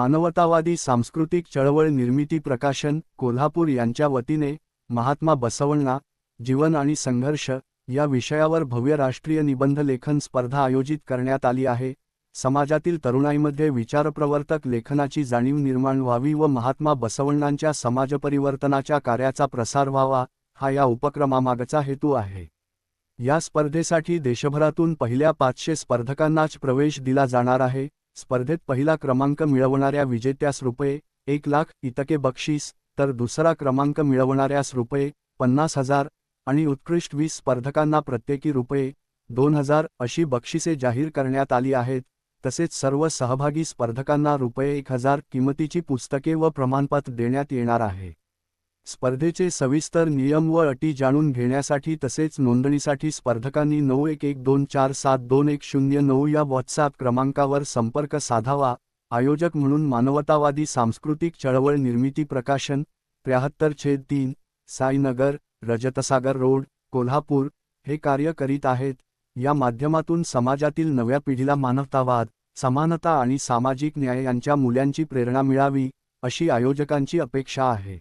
मानवतावादी सांस्कृतिक चळवळ निर्मिती प्रकाशन कोल्हापूर यांच्या वतीने महात्मा बसवण्णा जीवन आणि संघर्ष या विषयावर भव्य राष्ट्रीय निबंध लेखन स्पर्धा आयोजित करण्यात आली आहे. समाजातील तरुणाईमध्ये विचारप्रवर्तक लेखनाची जाणीव निर्माण व्हावी व महात्मा बसवण्णांच्या समाजपरिवर्तनाच्या कार्याचा प्रसार व्हावा हा या उपक्रमामागचा हेतू आहे. या स्पर्धेसाठी देशभरातून पहिल्या पाचशे स्पर्धकांनाच प्रवेश दिला जाणार आहे. स्पर्धेत पहिला क्रमांक मिळवणाऱ्या विजेत्यास रुपये एक लाख इतके बक्षीस तर दुसरा क्रमांक मिळवणाऱ्यास रुपये पन्नास हजार आणि उत्कृष्ट वीस स्पर्धकांना प्रत्येकी रुपये दोन हजार अशी बक्षिसे जाहीर करण्यात आली आहेत. तसेच सर्व सहभागी स्पर्धकांना रुपये एक हजार किमतीची पुस्तके व प्रमाणपत्र देण्यात येणार आहे. स्पर्धेचे सविस्तर नियम व अटी जाणून घेण्यासाठी तसेच नोंदणीसाठी स्पर्धकांनी नऊ एक एक दोन चार सात दोन एक शून्य नऊ या व्हॉट्सॲप क्रमांकावर संपर्क साधावा. आयोजक म्हणून मानवतावादी सांस्कृतिक चळवळ निर्मिती प्रकाशन त्र्याहत्तर छेद तीन साईनगर रजतसागर रोड कोल्हापूर हे कार्य करीत आहेत. या माध्यमातून समाजातील नव्या पिढीला मानवतावाद समानता आणि सामाजिक न्याय यांच्या मूल्यांची प्रेरणा मिळावी अशी आयोजकांची अपेक्षा आहे.